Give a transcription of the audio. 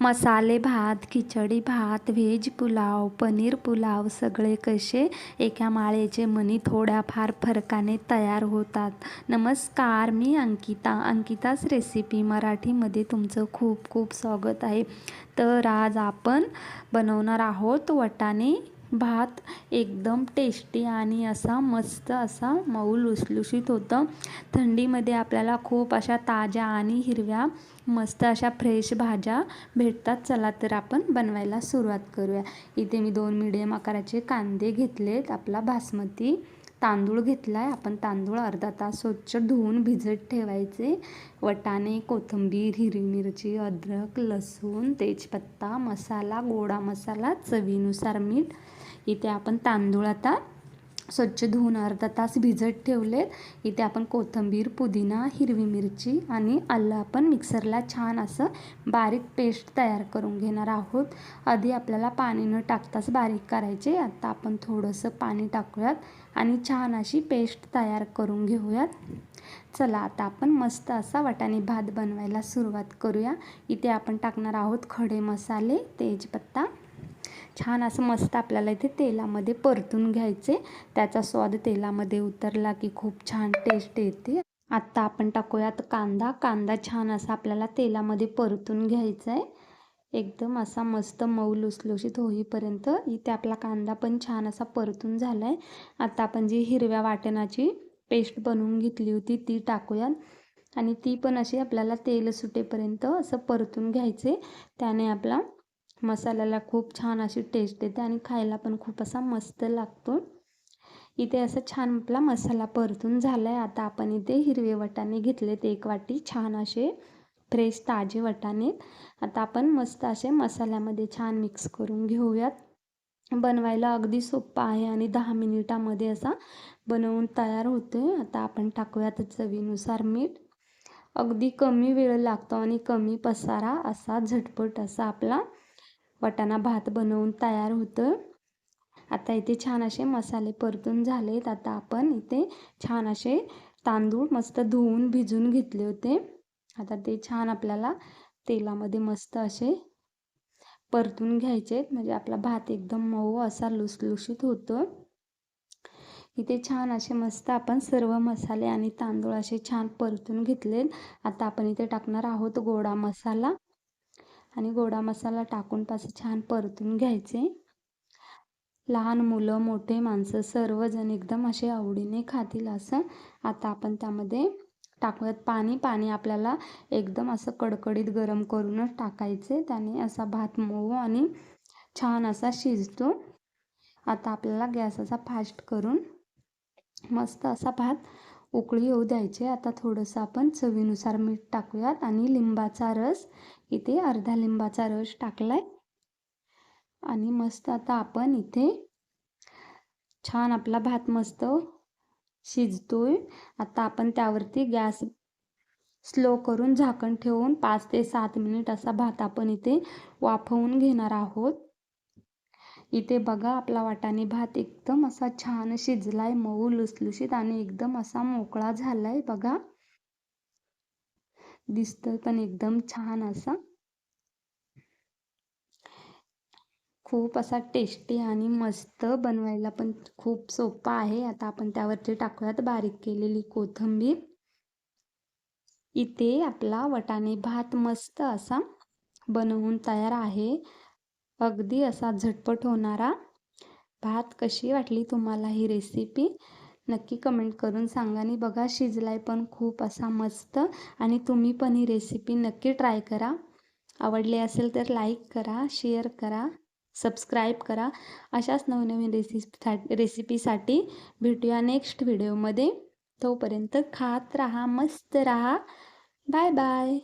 मसाले भात खिचडी भात व्हेज पुलाव पनीर पुलाव सगळे कसे एका माळेचे मनी थोड्याफार फरकाने तयार होतात. नमस्कार मी अंकिता. अंकिताच रेसिपी मराठीमध्ये तुमचं खूप खूप स्वागत आहे. तर आज आपण बनवणार आहोत वटाणे भात एकदम टेस्टी आणि असा मस्त असा मऊ लुसलुशीत होतं. थंडीमध्ये आपल्याला खूप अशा ताज्या आणि हिरव्या मस्त अशा फ्रेश भाज्या भेटतात. चला तर आपण बनवायला सुरुवात करूया. इथे मी दोन मिडियम आकाराचे कांदे घेतलेत. आपला बासमती तांदूळ घेतला आहे आपण तांदूळ अर्धा तास स्वच्छ धुवून भिजत ठेवायचे. वटाणे कोथिंबीर हिरवी मिरची अद्रक लसूण तेजपत्ता मसाला गोडा मसाला चवीनुसार मीठ इथे आपण तांदूळ आता स्वच्छ धुवून अर्धा तास भिजत ठेवलेत. इथे आपण कोथिंबीर पुदिना हिरवी मिरची आणि आलं आपण मिक्सरला छान असं बारीक पेस्ट तयार करून घेणार आहोत. आधी आपल्याला पाणी न टाकताच बारीक करायचे. आता आपण थोडंसं पाणी टाकूयात आणि छान अशी पेस्ट तयार करून घेऊयात. चला आता आपण मस्त असा वाटाणे भात बनवायला सुरुवात करूया. इथे आपण टाकणार आहोत खडे मसाले तेजपत्ता छान असं मस्त आपल्याला इथे तेलामध्ये परतून घ्यायचे. त्याचा स्वाद तेलामध्ये उतरला की खूप छान टेस्ट येते. आत्ता आपण टाकूयात कांदा. कांदा छान असा आपल्याला तेलामध्ये परतून घ्यायचा आहे एकदम असा मस्त मऊ लुसलुशीत होईपर्यंत इथे आपला कांदा पण छान असा परतून झाला आहे आता आपण जी हिरव्या वाटणाची पेस्ट बनवून घेतली होती ती टाकूयात. आणि ती पण अशी आपल्याला तेल सुटेपर्यंत असं परतून घ्यायचे. त्याने आपला मसाल्याला खूप छान अशी टेस्ट येते आणि खायला पण खूप असा मस्त लागतो. इथे असं छान आपला मसाला परतून झाला आहे आता आपण इथे हिरवे वटाणे घेतलेत एक वाटी छान असे फ्रेश ताजे वटाणे. आता आपण मस्त असे मसाल्यामध्ये छान मिक्स करून घेऊयात. बनवायला अगदी सोप्पा आहे आणि दहा मिनिटामध्ये असा बनवून तयार होतो आता आपण टाकूयात चवीनुसार मीठ. अगदी कमी वेळ लागतो आणि कमी पसारा असा झटपट असा आपला वटाणा भात बनवून तयार होतं. आता इथे छान असे मसाले परतून झालेत. आता आपण इथे छान असे तांदूळ मस्त धुवून भिजून घेतले होते. आता ते छान आपल्याला तेलामध्ये मस्त असे परतून घ्यायचे म्हणजे आपला भात एकदम मऊ असा लुसलुशीत होतो. इथे छान असे मस्त आपण सर्व मसाले आणि तांदूळ असे छान परतून घेतलेत. आता आपण इथे टाकणार आहोत गोडा मसाला. आणि गोडा मसाला टाकून पास छान परतून घ्यायचे. लहान मुलं मोठे माणसं सर्वजण एकदम असे आवडीने खातील असं आता आपण त्यामध्ये टाकूयात पाणी. पाणी आपल्याला एकदम असं कडकडीत गरम करूनच टाकायचे. त्याने असा भात मऊ आणि छान असा शिजतो. आता आपल्याला गॅस असा फास्ट करून मस्त असा भात उकळी येऊ द्यायचे आता थोडंसं आपण चवीनुसार मीठ टाकूयात आणि लिंबाचा रस. इथे अर्धा लिंबाचा रस टाकलाय. आणि मस्त आता आपण इथे छान आपला भात मस्त शिजतोय. आता आपण त्यावरती गॅस स्लो करून झाकण ठेवून पाच ते सात मिनिट असा भात आपण इथे वाफवून घेणार आहोत. इथे बघा आपला वाटाणे भात एकदम असा छान शिजलाय मऊ लुसलुशीत आणि एकदम असा मोकळा झालाय बघा. दिसतोय पण एकदम छान असा. खूप असा टेस्टी आणि मस्त बनवायला पण खूप सोपा आहे. आता आपण त्यावरती टाकूयात बारीक केलेली कोथिंबीर. इथे आपला वटाणे भात मस्त असा बनवून तयार आहे. अगदी असा झटपट होणारा भात कशी वाटली तुम्हाला ही रेसिपी नक्की कमेंट करून सांगा. आणि बघा शिजलाय पण खूप असा मस्त आणि तुम्ही पण ही रेसिपी नक्की ट्राय करा. आवडली असेल तर लाईक करा शेअर करा सबस्क्राईब करा. अशाच नवनवीन रेसिपी रेसिपीसाठी भेटूया नेक्स्ट व्हिडिओमध्ये तोपर्यंत खात राहा मस्त राहा. Bye bye